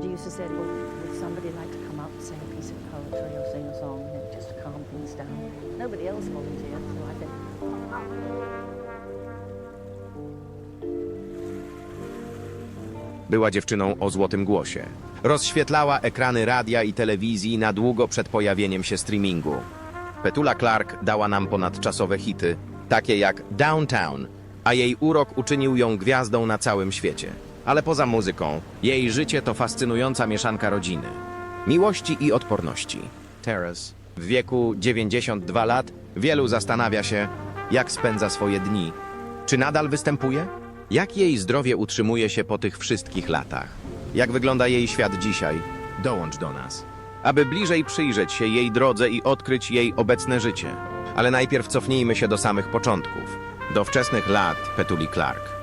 producer said, well, would somebody like to come up and sing a piece of poetry or sing a song, you know, just to calm things down? Nobody else volunteered, so I said, Była dziewczyną o złotym głosie. Rozświetlała ekrany radia i telewizji na długo przed pojawieniem się streamingu. Petula Clark dała nam ponadczasowe hity, takie jak Downtown, a jej urok uczynił ją gwiazdą na całym świecie. Ale poza muzyką, jej życie to fascynująca mieszanka rodziny, miłości i odporności. Terrace. W wieku 92 lat wielu zastanawia się, jak spędza swoje dni. Czy nadal występuje? Jak jej zdrowie utrzymuje się po tych wszystkich latach? Jak wygląda jej świat dzisiaj? Dołącz do nas. Aby bliżej przyjrzeć się jej drodze i odkryć jej obecne życie. Ale najpierw cofnijmy się do samych początków. Do wczesnych lat Petuli Clark.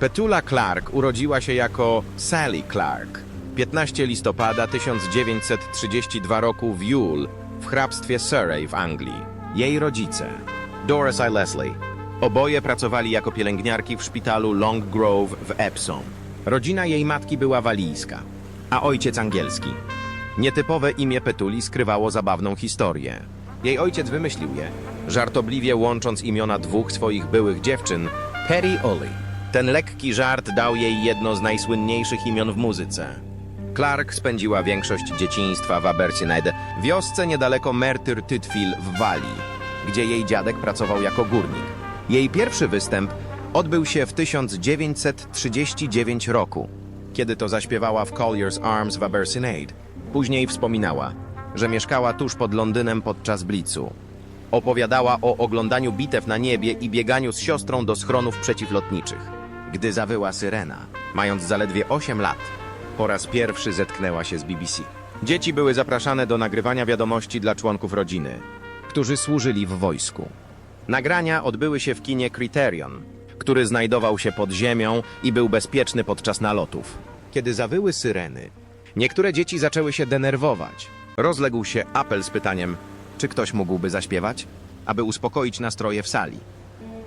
Petula Clark urodziła się jako Sally Clark 15 listopada 1932 roku w Yule w hrabstwie Surrey w Anglii. Jej rodzice Doris i Leslie oboje pracowali jako pielęgniarki w szpitalu Long Grove w Epsom. Rodzina jej matki była walijska, a ojciec angielski. Nietypowe imię Petuli skrywało zabawną historię. Jej ojciec wymyślił je, żartobliwie łącząc imiona dwóch swoich byłych dziewczyn, Perry Ollie. Ten lekki żart dał jej jedno z najsłynniejszych imion w muzyce. Clark spędziła większość dzieciństwa w Aberystwyth, wiosce niedaleko Merthyr Tydfil w Walii, gdzie jej dziadek pracował jako górnik. Jej pierwszy występ odbył się w 1939 roku, kiedy to zaśpiewała w Collier's Arms w Aberystwyth. Później wspominała, że mieszkała tuż pod Londynem podczas blicu. Opowiadała o oglądaniu bitew na niebie i bieganiu z siostrą do schronów przeciwlotniczych. Gdy zawyła syrena, mając zaledwie 8 lat, po raz pierwszy zetknęła się z BBC. Dzieci były zapraszane do nagrywania wiadomości dla członków rodziny, którzy służyli w wojsku. Nagrania odbyły się w kinie Criterion, który znajdował się pod ziemią i był bezpieczny podczas nalotów. Kiedy zawyły syreny, niektóre dzieci zaczęły się denerwować. Rozległ się apel z pytaniem, czy ktoś mógłby zaśpiewać, aby uspokoić nastroje w sali.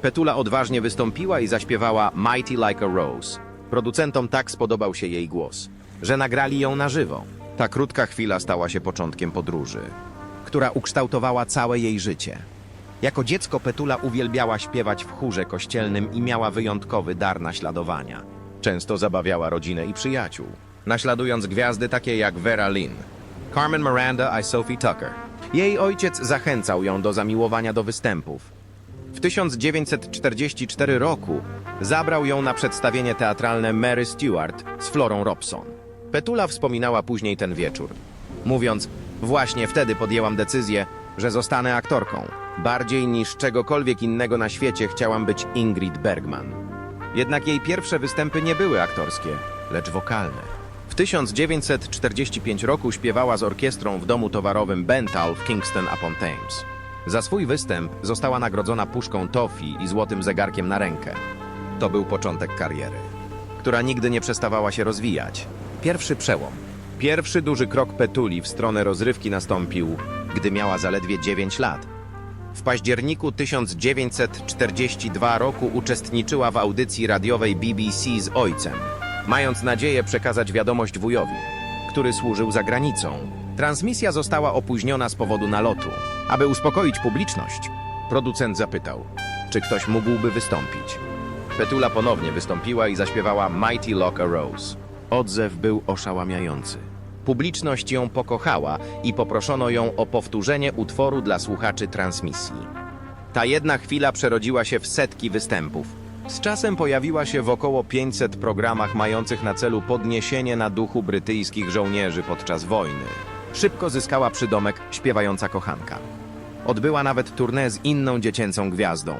Petula odważnie wystąpiła i zaśpiewała Mighty Like a Rose. Producentom tak spodobał się jej głos, że nagrali ją na żywo. Ta krótka chwila stała się początkiem podróży, która ukształtowała całe jej życie. Jako dziecko Petula uwielbiała śpiewać w chórze kościelnym i miała wyjątkowy dar naśladowania. Często zabawiała rodzinę i przyjaciół, naśladując gwiazdy takie jak Vera Lynn, Carmen Miranda i Sophie Tucker. Jej ojciec zachęcał ją do zamiłowania do występów. W 1944 roku zabrał ją na przedstawienie teatralne Mary Stuart z Florą Robson. Petula wspominała później ten wieczór, mówiąc: Właśnie wtedy podjęłam decyzję, że zostanę aktorką. Bardziej niż czegokolwiek innego na świecie chciałam być Ingrid Bergman. Jednak jej pierwsze występy nie były aktorskie, lecz wokalne. W 1945 roku śpiewała z orkiestrą w domu towarowym Bental w Kingston upon Thames. Za swój występ została nagrodzona puszką Toffee i złotym zegarkiem na rękę. To był początek kariery, która nigdy nie przestawała się rozwijać. Pierwszy przełom. Pierwszy duży krok Petuli w stronę rozrywki nastąpił, gdy miała zaledwie 9 lat. W październiku 1942 roku uczestniczyła w audycji radiowej BBC z ojcem, mając nadzieję przekazać wiadomość wujowi, który służył za granicą. Transmisja została opóźniona z powodu nalotu. Aby uspokoić publiczność, producent zapytał, czy ktoś mógłby wystąpić. Petula ponownie wystąpiła i zaśpiewała Mighty Lock a Rose. Odzew był oszałamiający. Publiczność ją pokochała i poproszono ją o powtórzenie utworu dla słuchaczy transmisji. Ta jedna chwila przerodziła się w setki występów. Z czasem pojawiła się w około 500 programach mających na celu podniesienie na duchu brytyjskich żołnierzy podczas wojny. Szybko zyskała przydomek śpiewająca kochanka. Odbyła nawet tournée z inną dziecięcą gwiazdą,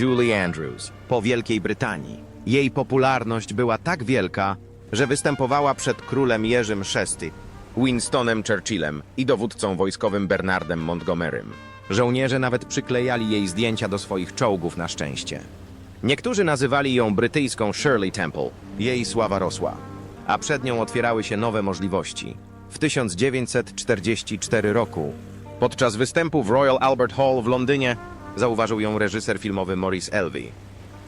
Julie Andrews, po Wielkiej Brytanii. Jej popularność była tak wielka, że występowała przed królem Jerzym VI, Winstonem Churchillem i dowódcą wojskowym Bernardem Montgomerym. Żołnierze nawet przyklejali jej zdjęcia do swoich czołgów na szczęście. Niektórzy nazywali ją brytyjską Shirley Temple. Jej sława rosła, a przed nią otwierały się nowe możliwości. W 1944 roku, podczas występu w Royal Albert Hall w Londynie, zauważył ją reżyser filmowy Maurice Elvey.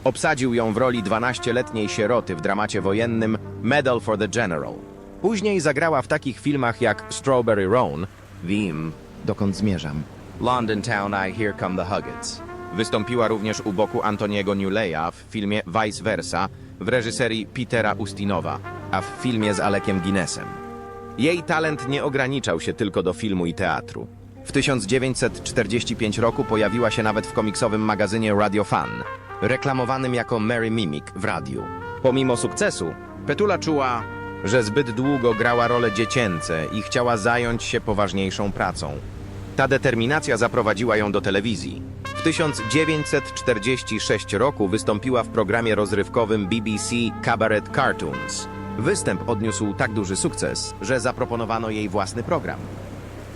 Obsadził ją w roli 12-letniej sieroty w dramacie wojennym Medal for the General. Później zagrała w takich filmach jak Strawberry Roan, Wiem, dokąd zmierzam, London Town I Here Come the Huggets. Wystąpiła również u boku Antoniego Newleya w filmie Vice Versa w reżyserii Petera Ustinowa, a w filmie z Alekiem Guinnessem. Jej talent nie ograniczał się tylko do filmu i teatru. W 1945 roku pojawiła się nawet w komiksowym magazynie Radio Fan, reklamowanym jako Mary Mimic w radiu. Pomimo sukcesu, Petula czuła, że zbyt długo grała role dziecięce i chciała zająć się poważniejszą pracą. Ta determinacja zaprowadziła ją do telewizji. W 1946 roku wystąpiła w programie rozrywkowym BBC Cabaret Cartoons. Występ odniósł tak duży sukces, że zaproponowano jej własny program.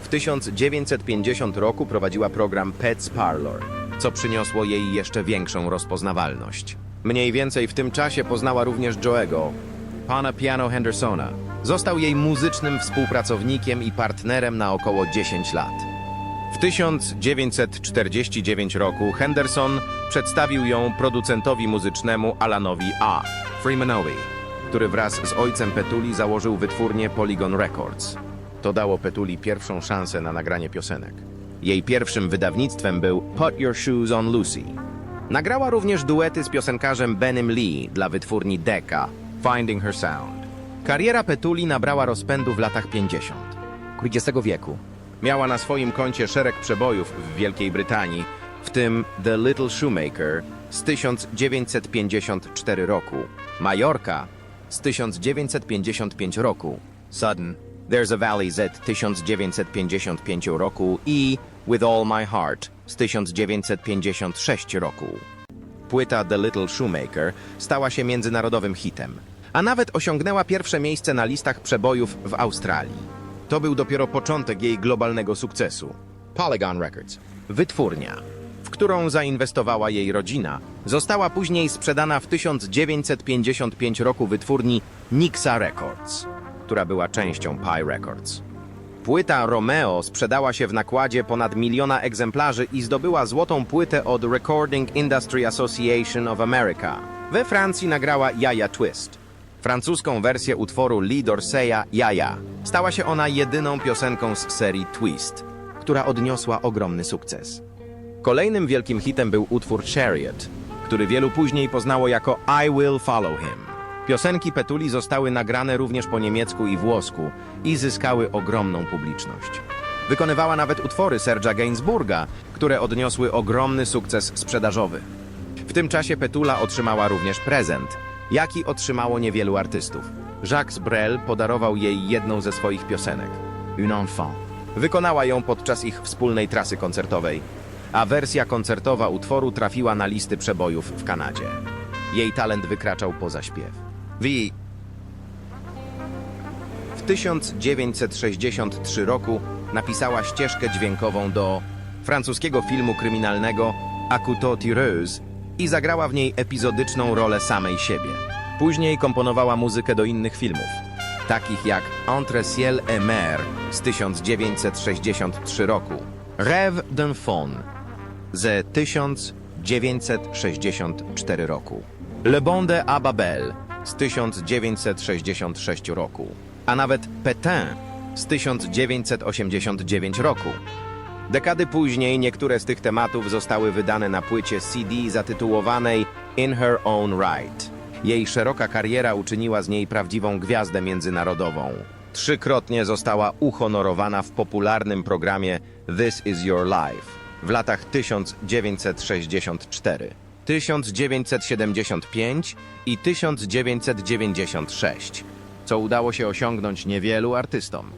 W 1950 roku prowadziła program Pets Parlor, co przyniosło jej jeszcze większą rozpoznawalność. Mniej więcej w tym czasie poznała również Joego, pana Piano Hendersona. Został jej muzycznym współpracownikiem i partnerem na około 10 lat. W 1949 roku Henderson przedstawił ją producentowi muzycznemu Alanowi A. Freemanowi, który wraz z ojcem Petuli założył wytwórnię Polygon Records. To dało Petuli pierwszą szansę na nagranie piosenek. Jej pierwszym wydawnictwem był Put Your Shoes on Lucy. Nagrała również duety z piosenkarzem Benym Lee dla wytwórni Decca, Finding Her Sound. Kariera Petuli nabrała rozpędu w latach 50. XX wieku. Miała na swoim koncie szereg przebojów w Wielkiej Brytanii, w tym The Little Shoemaker z 1954 roku, Majorka z 1955 roku, Sudden, There's a Valley z 1955 roku i With All My Heart z 1956 roku. Płyta The Little Shoemaker stała się międzynarodowym hitem, a nawet osiągnęła pierwsze miejsce na listach przebojów w Australii. To był dopiero początek jej globalnego sukcesu. Polygon Records, wytwórnia, którą zainwestowała jej rodzina, została później sprzedana w 1955 roku wytwórni Nixa Records, która była częścią Pi Records. Płyta Romeo sprzedała się w nakładzie ponad miliona egzemplarzy i zdobyła złotą płytę od Recording Industry Association of America. We Francji nagrała Jaja Twist, francuską wersję utworu Lee Dorseya Jaja. Stała się ona jedyną piosenką z serii Twist, która odniosła ogromny sukces. Kolejnym wielkim hitem był utwór Chariot, który wielu później poznało jako I Will Follow Him. Piosenki Petuli zostały nagrane również po niemiecku i włosku i zyskały ogromną publiczność. Wykonywała nawet utwory Serge'a Gainsbourga, które odniosły ogromny sukces sprzedażowy. W tym czasie Petula otrzymała również prezent, jaki otrzymało niewielu artystów. Jacques Brel podarował jej jedną ze swoich piosenek, Une Enfant. Wykonała ją podczas ich wspólnej trasy koncertowej, a wersja koncertowa utworu trafiła na listy przebojów w Kanadzie. Jej talent wykraczał poza śpiew. W 1963 roku napisała ścieżkę dźwiękową do francuskiego filmu kryminalnego A couteau tireuse i zagrała w niej epizodyczną rolę samej siebie. Później komponowała muzykę do innych filmów, takich jak Entre ciel et mer z 1963 roku, Rêve d'un faune ze 1964 roku, Le Bonde à Babel z 1966 roku, a nawet Pétain z 1989 roku. Dekady później niektóre z tych tematów zostały wydane na płycie CD zatytułowanej In Her Own Right. Jej szeroka kariera uczyniła z niej prawdziwą gwiazdę międzynarodową. Trzykrotnie została uhonorowana w popularnym programie This Is Your Life w latach 1964, 1975 i 1996, co udało się osiągnąć niewielu artystom.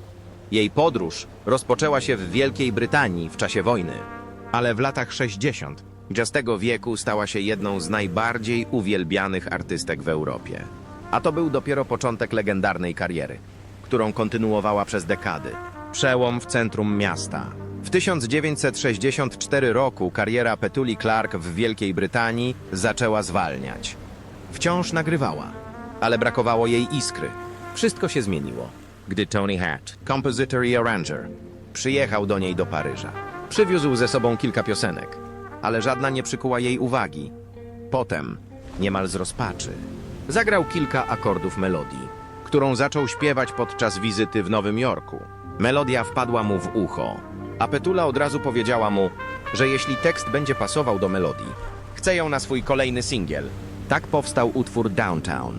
Jej podróż rozpoczęła się w Wielkiej Brytanii w czasie wojny, ale w latach 60. XX wieku stała się jedną z najbardziej uwielbianych artystek w Europie. A to był dopiero początek legendarnej kariery, którą kontynuowała przez dekady. Przełom w centrum miasta. W 1964 roku kariera Petuli Clark w Wielkiej Brytanii zaczęła zwalniać. Wciąż nagrywała, ale brakowało jej iskry. Wszystko się zmieniło, gdy Tony Hatch, compositor i arranger, przyjechał do niej do Paryża. Przywiózł ze sobą kilka piosenek, ale żadna nie przykuła jej uwagi. Potem, niemal z rozpaczy, zagrał kilka akordów melodii, którą zaczął śpiewać podczas wizyty w Nowym Jorku. Melodia wpadła mu w ucho, a Petula od razu powiedziała mu, że jeśli tekst będzie pasował do melodii, chce ją na swój kolejny singiel. Tak powstał utwór Downtown.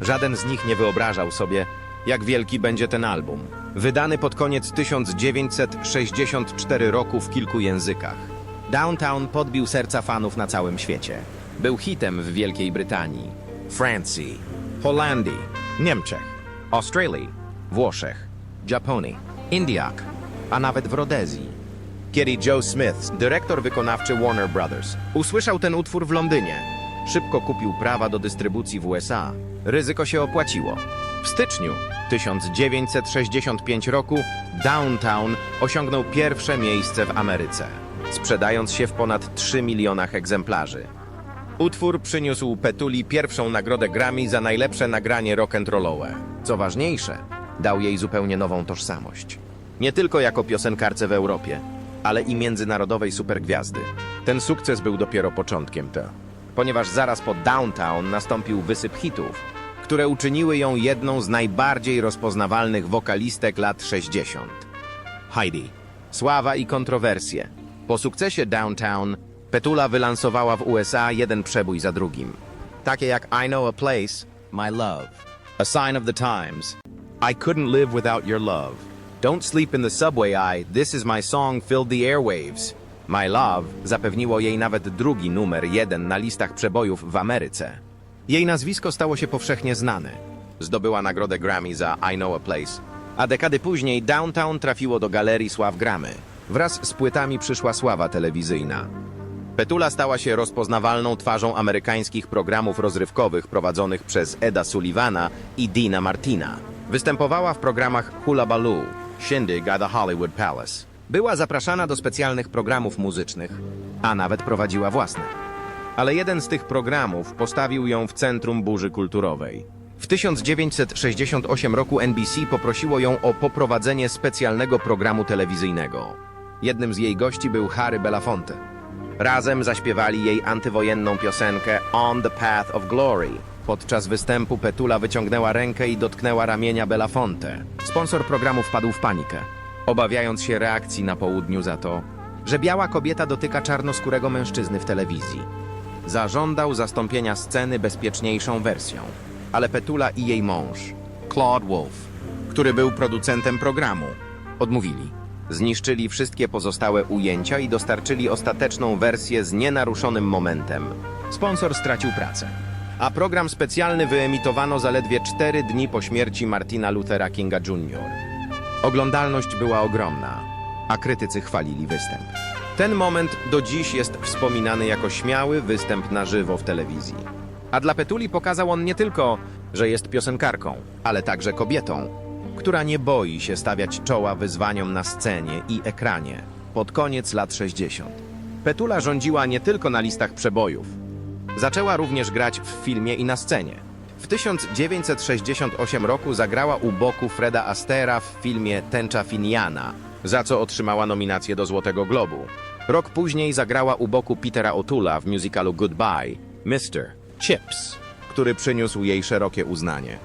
Żaden z nich nie wyobrażał sobie, jak wielki będzie ten album. Wydany pod koniec 1964 roku w kilku językach. Downtown podbił serca fanów na całym świecie. Był hitem w Wielkiej Brytanii, Francji, Holandii, Niemczech, Australii, Włoszech, Japonii, Indiach, a nawet w Rodezji. Kiedy Joe Smith, dyrektor wykonawczy Warner Brothers, usłyszał ten utwór w Londynie, szybko kupił prawa do dystrybucji w USA. Ryzyko się opłaciło. W styczniu 1965 roku Downtown osiągnął pierwsze miejsce w Ameryce, sprzedając się w ponad 3 milionach egzemplarzy. Utwór przyniósł Petuli pierwszą nagrodę Grammy za najlepsze nagranie rock'n'rollowe. Co ważniejsze, dał jej zupełnie nową tożsamość. Nie tylko jako piosenkarce w Europie, ale i międzynarodowej supergwiazdy. Ten sukces był dopiero początkiem to, ponieważ zaraz po Downtown nastąpił wysyp hitów, które uczyniły ją jedną z najbardziej rozpoznawalnych wokalistek lat 60. Heidi. Sława i kontrowersje. Po sukcesie Downtown, Petula wylansowała w USA jeden przebój za drugim. Takie jak I Know a Place, My Love, A Sign of the Times, I Couldn't Live Without Your Love, Don't Sleep in the Subway I, This Is My Song Filled the Airwaves. My Love zapewniło jej nawet drugi numer jeden na listach przebojów w Ameryce. Jej nazwisko stało się powszechnie znane. Zdobyła nagrodę Grammy za I Know a Place, a dekady później Downtown trafiło do galerii sław Gramy. Wraz z płytami przyszła sława telewizyjna. Petula stała się rozpoznawalną twarzą amerykańskich programów rozrywkowych prowadzonych przez Eda Sullivana i Dina Martina. Występowała w programach Hula Baloo, Shindig at the Hollywood Palace. Była zapraszana do specjalnych programów muzycznych, a nawet prowadziła własne. Ale jeden z tych programów postawił ją w centrum burzy kulturowej. W 1968 roku NBC poprosiło ją o poprowadzenie specjalnego programu telewizyjnego. Jednym z jej gości był Harry Belafonte. Razem zaśpiewali jej antywojenną piosenkę On the Path of Glory. Podczas występu Petula wyciągnęła rękę i dotknęła ramienia Belafonte. Sponsor programu wpadł w panikę, obawiając się reakcji na południu za to, że biała kobieta dotyka czarnoskórego mężczyzny w telewizji. Zażądał zastąpienia sceny bezpieczniejszą wersją, ale Petula i jej mąż, Claude Wolf, który był producentem programu, odmówili. Zniszczyli wszystkie pozostałe ujęcia i dostarczyli ostateczną wersję z nienaruszonym momentem. Sponsor stracił pracę, a program specjalny wyemitowano zaledwie cztery dni po śmierci Martina Luthera Kinga Jr. Oglądalność była ogromna, a krytycy chwalili występ. Ten moment do dziś jest wspominany jako śmiały występ na żywo w telewizji. A dla Petuli pokazał on nie tylko, że jest piosenkarką, ale także kobietą, która nie boi się stawiać czoła wyzwaniom na scenie i ekranie. Pod koniec lat 60. Petula rządziła nie tylko na listach przebojów. Zaczęła również grać w filmie i na scenie. W 1968 roku zagrała u boku Freda Astera w filmie Tęcza Finiana, za co otrzymała nominację do Złotego Globu. Rok później zagrała u boku Petera O'Toola w musicalu Goodbye, Mr. Chips, który przyniósł jej szerokie uznanie.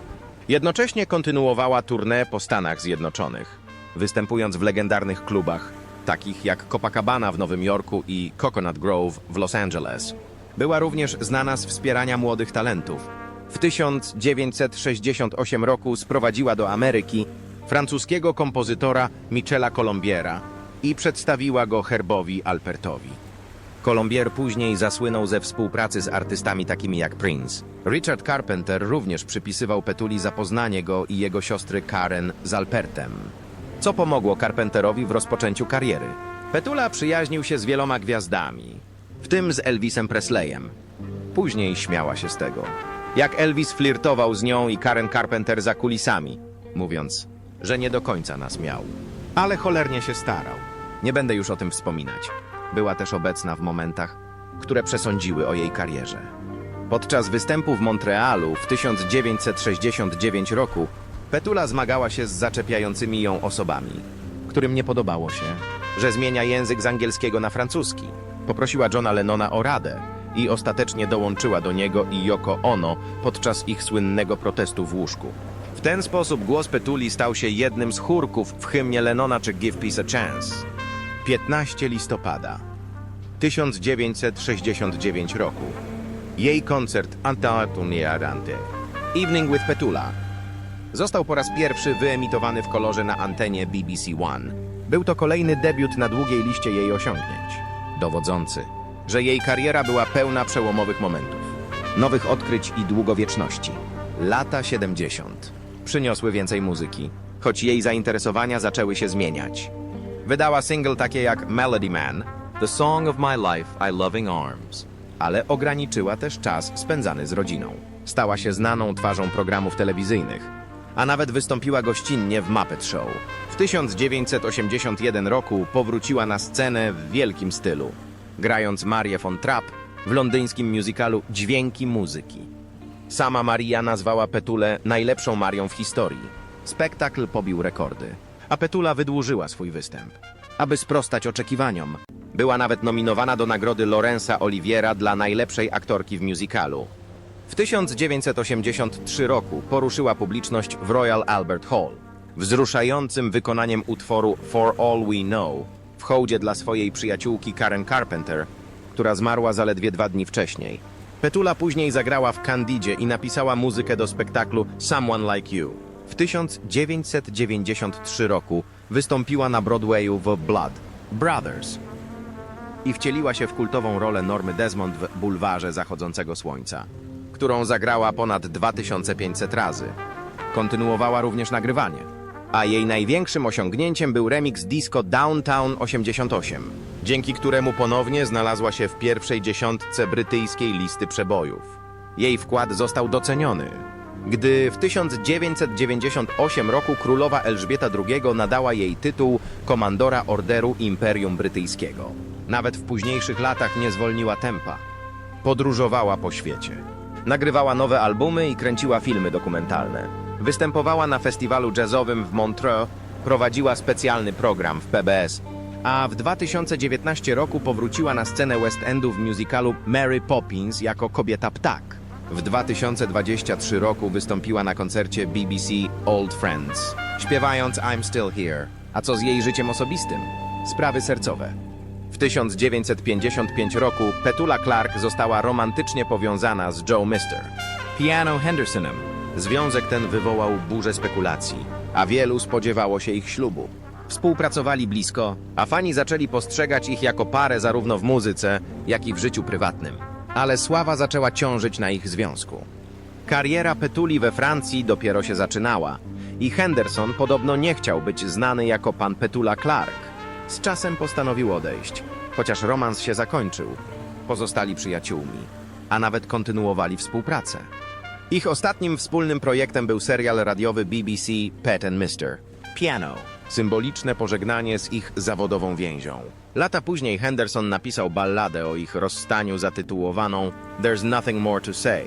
Jednocześnie kontynuowała tournée po Stanach Zjednoczonych, występując w legendarnych klubach, takich jak Copacabana w Nowym Jorku i Coconut Grove w Los Angeles. Była również znana z wspierania młodych talentów. W 1968 roku sprowadziła do Ameryki francuskiego kompozytora Michela Colombiera i przedstawiła go herbowi Alpertowi. Colombier później zasłynął ze współpracy z artystami takimi jak Prince. Richard Carpenter również przypisywał Petuli zapoznanie go i jego siostry Karen z Alpertem, co pomogło Carpenterowi w rozpoczęciu kariery. Petula przyjaźnił się z wieloma gwiazdami, w tym z Elvisem Presleyem. Później śmiała się z tego, jak Elvis flirtował z nią i Karen Carpenter za kulisami, mówiąc, że nie do końca nas miał. Ale cholernie się starał. Nie będę już o tym wspominać. Była też obecna w momentach, które przesądziły o jej karierze. Podczas występu w Montrealu w 1969 roku Petula zmagała się z zaczepiającymi ją osobami, którym nie podobało się, że zmienia język z angielskiego na francuski. Poprosiła Johna Lennona o radę i ostatecznie dołączyła do niego i Yoko Ono podczas ich słynnego protestu w łóżku. ten sposób głos Petuli stał się jednym z chórków w hymnie Lennona czy Give Peace a Chance. 15 listopada 1969 roku. Jej koncert Antatunierante. Evening with Petula. Został po raz pierwszy wyemitowany w kolorze na antenie BBC One. Był to kolejny debiut na długiej liście jej osiągnięć. Dowodzący, że jej kariera była pełna przełomowych momentów, nowych odkryć i długowieczności. Lata 70. Przyniosły więcej muzyki, choć jej zainteresowania zaczęły się zmieniać. Wydała single takie jak Melody Man, The Song of My Life I Loving Arms, ale ograniczyła też czas spędzany z rodziną. Stała się znaną twarzą programów telewizyjnych, a nawet wystąpiła gościnnie w Muppet Show. W 1981 roku powróciła na scenę w wielkim stylu, grając Marię von Trapp w londyńskim musicalu Dźwięki Muzyki. Sama Maria nazwała Petulę najlepszą Marią w historii. Spektakl pobił rekordy, a Petula wydłużyła swój występ. Aby sprostać oczekiwaniom, była nawet nominowana do nagrody Lorenza Oliviera dla najlepszej aktorki w musicalu. W 1983 roku poruszyła publiczność w Royal Albert Hall, wzruszającym wykonaniem utworu For All We Know w hołdzie dla swojej przyjaciółki Karen Carpenter, która zmarła zaledwie dwa dni wcześniej. Petula później zagrała w Candidzie i napisała muzykę do spektaklu Someone Like You. W 1993 roku wystąpiła na Broadwayu w Blood Brothers i wcieliła się w kultową rolę Normy Desmond w Bulwarze Zachodzącego Słońca, którą zagrała ponad 2500 razy. Kontynuowała również nagrywanie, a jej największym osiągnięciem był remix disco Downtown 88, dzięki któremu ponownie znalazła się w pierwszej dziesiątce brytyjskiej listy przebojów. Jej wkład został doceniony, gdy w 1998 roku królowa Elżbieta II nadała jej tytuł komandora Orderu Imperium Brytyjskiego. Nawet w późniejszych latach nie zwolniła tempa. Podróżowała po świecie. Nagrywała nowe albumy i kręciła filmy dokumentalne. Występowała na festiwalu jazzowym w Montreux, prowadziła specjalny program w PBS, a w 2019 roku powróciła na scenę West Endu w musicalu Mary Poppins jako kobieta ptak. W 2023 roku wystąpiła na koncercie BBC Old Friends, śpiewając I'm Still Here. A co z jej życiem osobistym? Sprawy sercowe. W 1955 roku Petula Clark została romantycznie powiązana z Joe Mister, Piano Hendersonem. Związek ten wywołał burzę spekulacji, a wielu spodziewało się ich ślubu. Współpracowali blisko, a fani zaczęli postrzegać ich jako parę zarówno w muzyce, jak i w życiu prywatnym. Ale sława zaczęła ciążyć na ich związku. Kariera Petuli we Francji dopiero się zaczynała i Henderson podobno nie chciał być znany jako pan Petula Clark. Z czasem postanowił odejść, chociaż romans się zakończył. Pozostali przyjaciółmi, a nawet kontynuowali współpracę. Ich ostatnim wspólnym projektem był serial radiowy BBC Pet and Mister Piano, symboliczne pożegnanie z ich zawodową więzią. Lata później Henderson napisał balladę o ich rozstaniu zatytułowaną There's Nothing More to Say.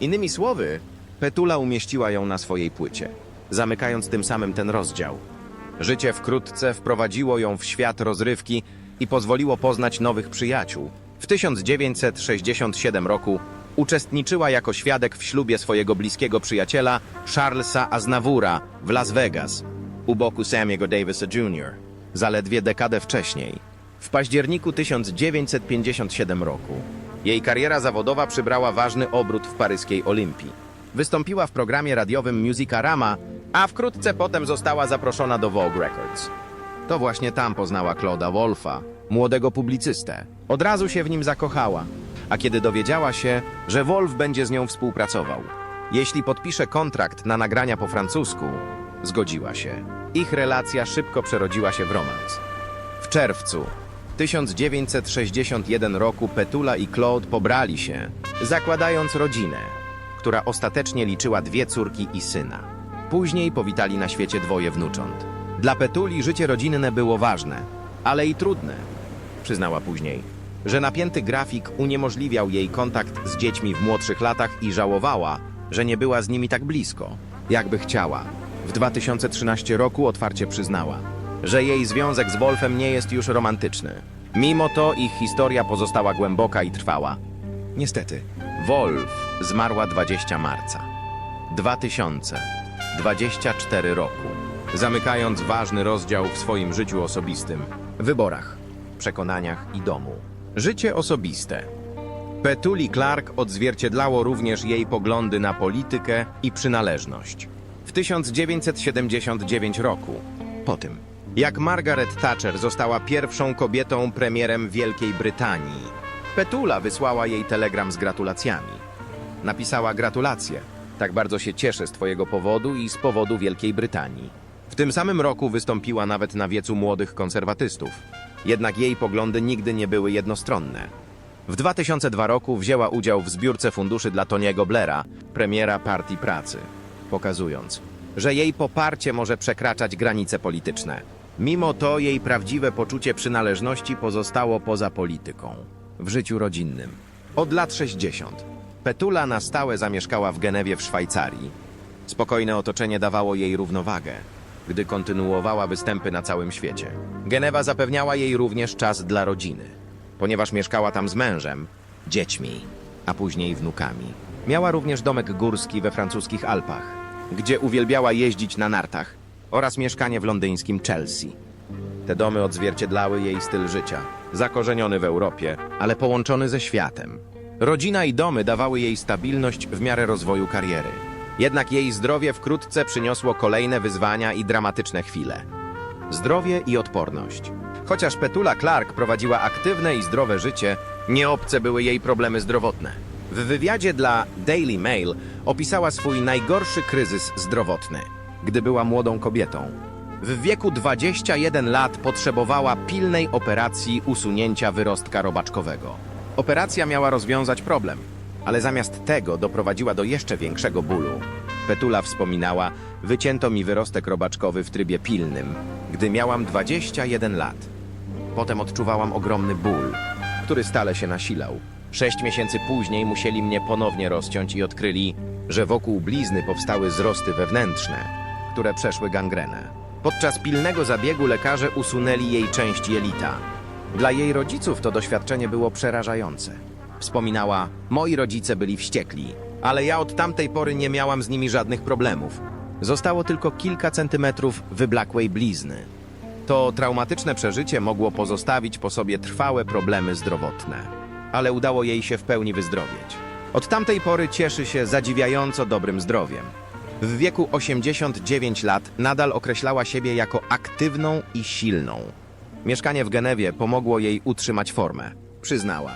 Innymi słowy, Petula umieściła ją na swojej płycie, zamykając tym samym ten rozdział. Życie wkrótce wprowadziło ją w świat rozrywki i pozwoliło poznać nowych przyjaciół. W 1967 roku uczestniczyła jako świadek w ślubie swojego bliskiego przyjaciela Charlesa Aznavoura w Las Vegas u boku Samuego Davisa Jr. zaledwie dekadę wcześniej. W październiku 1957 roku jej kariera zawodowa przybrała ważny obrót w paryskiej Olimpii. Wystąpiła w programie radiowym Musicarama, a wkrótce potem została zaproszona do Vogue Records. To właśnie tam poznała Claude'a Wolfa, młodego publicystę. Od razu się w nim zakochała, a kiedy dowiedziała się, że Wolf będzie z nią współpracował, jeśli podpisze kontrakt na nagrania po francusku, zgodziła się. Ich relacja szybko przerodziła się w romans. W czerwcu 1961 roku Petula i Claude pobrali się, zakładając rodzinę, która ostatecznie liczyła dwie córki i syna. Później powitali na świecie dwoje wnucząt. Dla Petuli życie rodzinne było ważne, ale i trudne. Przyznała później, że napięty grafik uniemożliwiał jej kontakt z dziećmi w młodszych latach i żałowała, że nie była z nimi tak blisko, jakby chciała. W 2013 roku otwarcie przyznała, że jej związek z Wolfem nie jest już romantyczny. Mimo to ich historia pozostała głęboka i trwała. Niestety, Wolf zmarła 20 marca 2000 24 roku, zamykając ważny rozdział w swoim życiu osobistym, wyborach, przekonaniach i domu. Życie osobiste. Petuli Clark odzwierciedlało również jej poglądy na politykę i przynależność. W 1979 roku, po tym, jak Margaret Thatcher została pierwszą kobietą premierem Wielkiej Brytanii, Petula wysłała jej telegram z gratulacjami. Napisała gratulacje. Tak bardzo się cieszę z twojego powodu i z powodu Wielkiej Brytanii. W tym samym roku wystąpiła nawet na wiecu młodych konserwatystów. Jednak jej poglądy nigdy nie były jednostronne. W 2002 roku wzięła udział w zbiórce funduszy dla Toniego Blaira, premiera Partii Pracy, pokazując, że jej poparcie może przekraczać granice polityczne. Mimo to jej prawdziwe poczucie przynależności pozostało poza polityką, w życiu rodzinnym. Od lat 60. Petula na stałe zamieszkała w Genewie w Szwajcarii. Spokojne otoczenie dawało jej równowagę, gdy kontynuowała występy na całym świecie. Genewa zapewniała jej również czas dla rodziny, ponieważ mieszkała tam z mężem, dziećmi, a później wnukami. Miała również domek górski we francuskich Alpach, gdzie uwielbiała jeździć na nartach oraz mieszkanie w londyńskim Chelsea. Te domy odzwierciedlały jej styl życia, zakorzeniony w Europie, ale połączony ze światem. Rodzina i domy dawały jej stabilność w miarę rozwoju kariery. Jednak jej zdrowie wkrótce przyniosło kolejne wyzwania i dramatyczne chwile. Zdrowie i odporność. Chociaż Petula Clark prowadziła aktywne i zdrowe życie, nie obce były jej problemy zdrowotne. W wywiadzie dla Daily Mail opisała swój najgorszy kryzys zdrowotny, gdy była młodą kobietą. W wieku 21 lat potrzebowała pilnej operacji usunięcia wyrostka robaczkowego. Operacja miała rozwiązać problem, ale zamiast tego doprowadziła do jeszcze większego bólu. Petula wspominała, wycięto mi wyrostek robaczkowy w trybie pilnym, gdy miałam 21 lat. Potem odczuwałam ogromny ból, który stale się nasilał. Sześć miesięcy później musieli mnie ponownie rozciąć i odkryli, że wokół blizny powstały zrosty wewnętrzne, które przeszły gangrenę. Podczas pilnego zabiegu lekarze usunęli jej część jelita. Dla jej rodziców to doświadczenie było przerażające. Wspominała, moi rodzice byli wściekli, ale ja od tamtej pory nie miałam z nimi żadnych problemów. Zostało tylko kilka centymetrów wyblakłej blizny. To traumatyczne przeżycie mogło pozostawić po sobie trwałe problemy zdrowotne, ale udało jej się w pełni wyzdrowieć. Od tamtej pory cieszy się zadziwiająco dobrym zdrowiem. W wieku 89 lat nadal określała siebie jako aktywną i silną. Mieszkanie w Genewie pomogło jej utrzymać formę. Przyznała,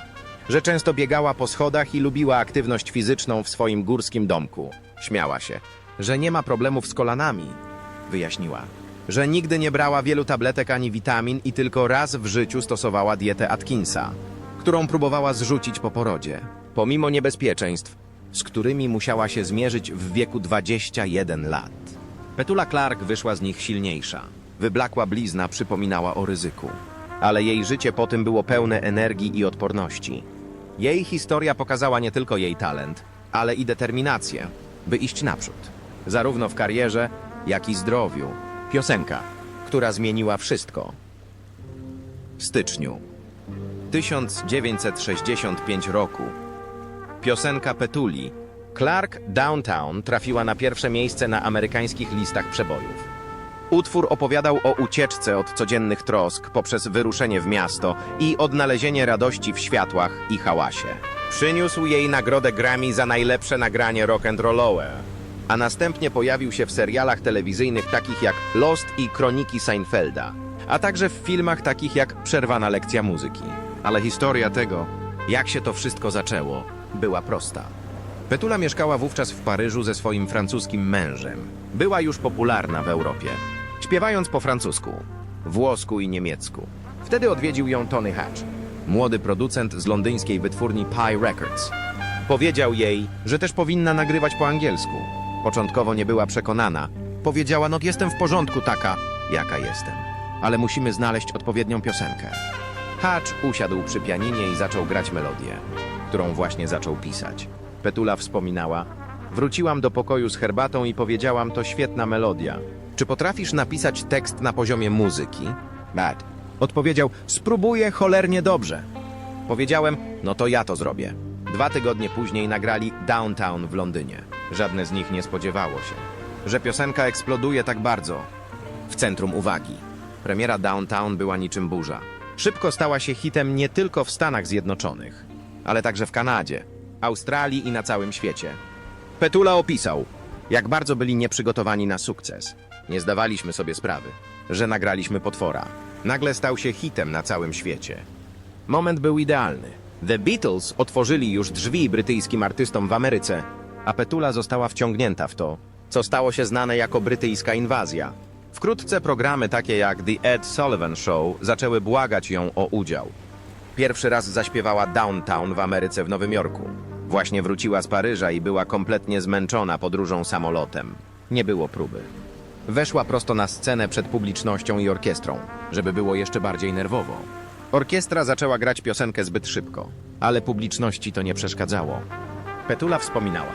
że często biegała po schodach i lubiła aktywność fizyczną w swoim górskim domku. Śmiała się, że nie ma problemów z kolanami. Wyjaśniła, że nigdy nie brała wielu tabletek ani witamin i tylko raz w życiu stosowała dietę Atkinsa, którą próbowała zrzucić po porodzie, pomimo niebezpieczeństw, z którymi musiała się zmierzyć w wieku 21 lat. Petula Clark wyszła z nich silniejsza. Wyblakła blizna przypominała o ryzyku, ale jej życie po tym było pełne energii i odporności. Jej historia pokazała nie tylko jej talent, ale i determinację, by iść naprzód, zarówno w karierze, jak i zdrowiu. Piosenka, która zmieniła wszystko. W styczniu 1965 roku Piosenka Petuli. Clark Downtown trafiła na pierwsze miejsce na amerykańskich listach przebojów. Utwór opowiadał o ucieczce od codziennych trosk poprzez wyruszenie w miasto i odnalezienie radości w światłach i hałasie. Przyniósł jej nagrodę Grammy za najlepsze nagranie rock'n'rollowe, a następnie pojawił się w serialach telewizyjnych takich jak Lost i Kroniki Seinfelda, a także w filmach takich jak Przerwana lekcja muzyki. Ale historia tego, jak się to wszystko zaczęło, była prosta. Petula mieszkała wówczas w Paryżu ze swoim francuskim mężem. Była już popularna w Europie, śpiewając po francusku, włosku i niemiecku. Wtedy odwiedził ją Tony Hatch, młody producent z londyńskiej wytwórni Pie Records. Powiedział jej, że też powinna nagrywać po angielsku. Początkowo nie była przekonana. Powiedziała, no jestem w porządku taka, jaka jestem. Ale musimy znaleźć odpowiednią piosenkę. Hatch usiadł przy pianinie i zaczął grać melodię, którą właśnie zaczął pisać. Petula wspominała, wróciłam do pokoju z herbatą i powiedziałam, to świetna melodia. Czy potrafisz napisać tekst na poziomie muzyki? Bad. Odpowiedział, spróbuję cholernie dobrze. Powiedziałem, no to ja to zrobię. Dwa tygodnie później nagrali Downtown w Londynie. Żadne z nich nie spodziewało się, że piosenka eksploduje tak bardzo. W centrum uwagi. Premiera Downtown była niczym burza. Szybko stała się hitem nie tylko w Stanach Zjednoczonych, ale także w Kanadzie, Australii i na całym świecie. Petula opisał, jak bardzo byli nieprzygotowani na sukces. Nie zdawaliśmy sobie sprawy, że nagraliśmy potwora. Nagle stał się hitem na całym świecie. Moment był idealny. The Beatles otworzyli już drzwi brytyjskim artystom w Ameryce, a Petula została wciągnięta w to, co stało się znane jako brytyjska inwazja. Wkrótce programy takie jak The Ed Sullivan Show zaczęły błagać ją o udział. Pierwszy raz zaśpiewała Downtown w Ameryce w Nowym Jorku. Właśnie wróciła z Paryża i była kompletnie zmęczona podróżą samolotem. Nie było próby. Weszła prosto na scenę przed publicznością i orkiestrą, żeby było jeszcze bardziej nerwowo. Orkiestra zaczęła grać piosenkę zbyt szybko, ale publiczności to nie przeszkadzało. Petula wspominała,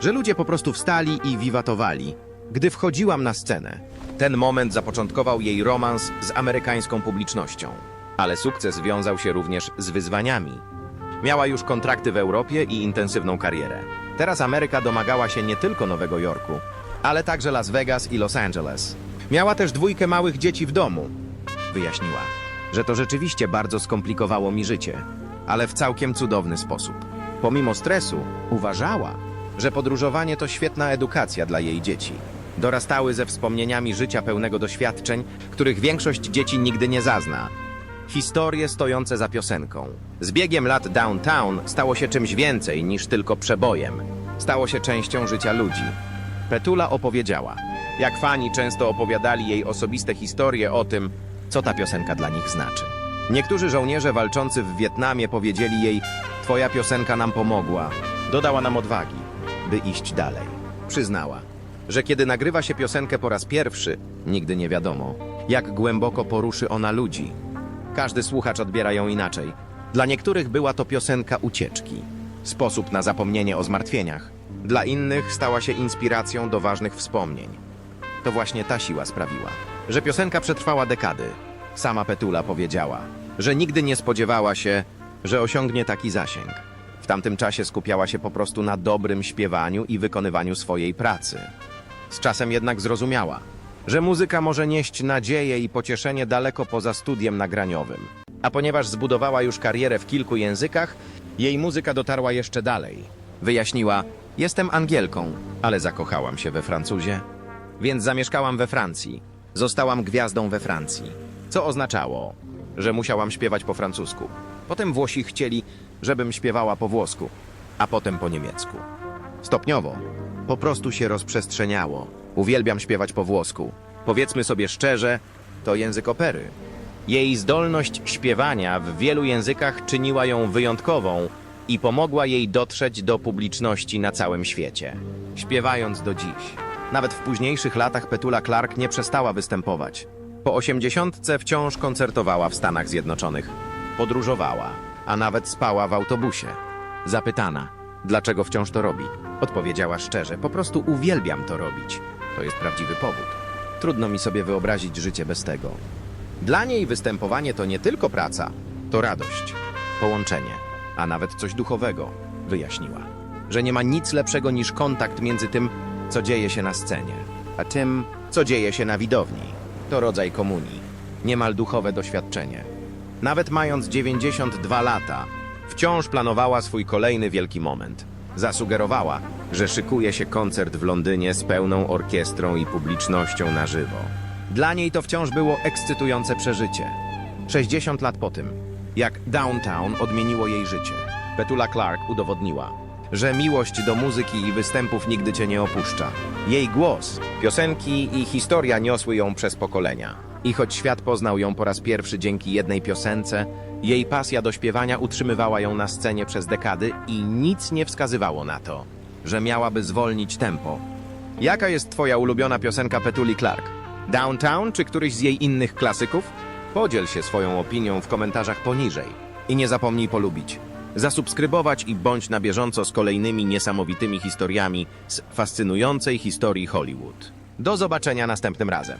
że ludzie po prostu wstali i wiwatowali, gdy wchodziłam na scenę. Ten moment zapoczątkował jej romans z amerykańską publicznością. Ale sukces wiązał się również z wyzwaniami. Miała już kontrakty w Europie i intensywną karierę. Teraz Ameryka domagała się nie tylko Nowego Jorku, ale także Las Vegas i Los Angeles. Miała też dwójkę małych dzieci w domu. Wyjaśniła, że to rzeczywiście bardzo skomplikowało mi życie, ale w całkiem cudowny sposób. Pomimo stresu, uważała, że podróżowanie to świetna edukacja dla jej dzieci. Dorastały ze wspomnieniami życia pełnego doświadczeń, których większość dzieci nigdy nie zazna. Historie stojące za piosenką. Z biegiem lat Downtown stało się czymś więcej niż tylko przebojem. Stało się częścią życia ludzi. Petula opowiedziała, jak fani często opowiadali jej osobiste historie o tym, co ta piosenka dla nich znaczy. Niektórzy żołnierze walczący w Wietnamie powiedzieli jej: Twoja piosenka nam pomogła, dodała nam odwagi, by iść dalej. Przyznała, że kiedy nagrywa się piosenkę po raz pierwszy, nigdy nie wiadomo, jak głęboko poruszy ona ludzi. Każdy słuchacz odbiera ją inaczej. Dla niektórych była to piosenka ucieczki, sposób na zapomnienie o zmartwieniach. Dla innych stała się inspiracją do ważnych wspomnień. To właśnie ta siła sprawiła, że piosenka przetrwała dekady. Sama Petula powiedziała, że nigdy nie spodziewała się, że osiągnie taki zasięg. W tamtym czasie skupiała się po prostu na dobrym śpiewaniu i wykonywaniu swojej pracy. Z czasem jednak zrozumiała, że muzyka może nieść nadzieję i pocieszenie daleko poza studiem nagraniowym. A ponieważ zbudowała już karierę w kilku językach, jej muzyka dotarła jeszcze dalej. Wyjaśniła: Jestem Angielką, ale zakochałam się we Francuzie, więc zamieszkałam we Francji. Zostałam gwiazdą we Francji, co oznaczało, że musiałam śpiewać po francusku. Potem Włosi chcieli, żebym śpiewała po włosku, a potem po niemiecku. Stopniowo. Po prostu się rozprzestrzeniało. Uwielbiam śpiewać po włosku. Powiedzmy sobie szczerze, to język opery. Jej zdolność śpiewania w wielu językach czyniła ją wyjątkową i pomogła jej dotrzeć do publiczności na całym świecie. Śpiewając do dziś. Nawet w późniejszych latach Petula Clark nie przestała występować. Po osiemdziesiątce wciąż koncertowała w Stanach Zjednoczonych. Podróżowała, a nawet spała w autobusie. Zapytana, dlaczego wciąż to robi, odpowiedziała szczerze: Po prostu uwielbiam to robić. To jest prawdziwy powód. Trudno mi sobie wyobrazić życie bez tego. Dla niej występowanie to nie tylko praca, to radość, połączenie, a nawet coś duchowego, wyjaśniła. Że nie ma nic lepszego niż kontakt między tym, co dzieje się na scenie, a tym, co dzieje się na widowni. To rodzaj komunii, niemal duchowe doświadczenie. Nawet mając 92 lata, wciąż planowała swój kolejny wielki moment. Zasugerowała, że szykuje się koncert w Londynie z pełną orkiestrą i publicznością na żywo. Dla niej to wciąż było ekscytujące przeżycie. 60 lat po tym, jak Downtown odmieniło jej życie, Petula Clark udowodniła, że miłość do muzyki i występów nigdy cię nie opuszcza. Jej głos, piosenki i historia niosły ją przez pokolenia. I choć świat poznał ją po raz pierwszy dzięki jednej piosence, jej pasja do śpiewania utrzymywała ją na scenie przez dekady i nic nie wskazywało na to, że miałaby zwolnić tempo. Jaka jest twoja ulubiona piosenka Petuli Clark? Downtown czy któryś z jej innych klasyków? Podziel się swoją opinią w komentarzach poniżej. I nie zapomnij polubić, zasubskrybować i bądź na bieżąco z kolejnymi niesamowitymi historiami z fascynującej historii Hollywood. Do zobaczenia następnym razem.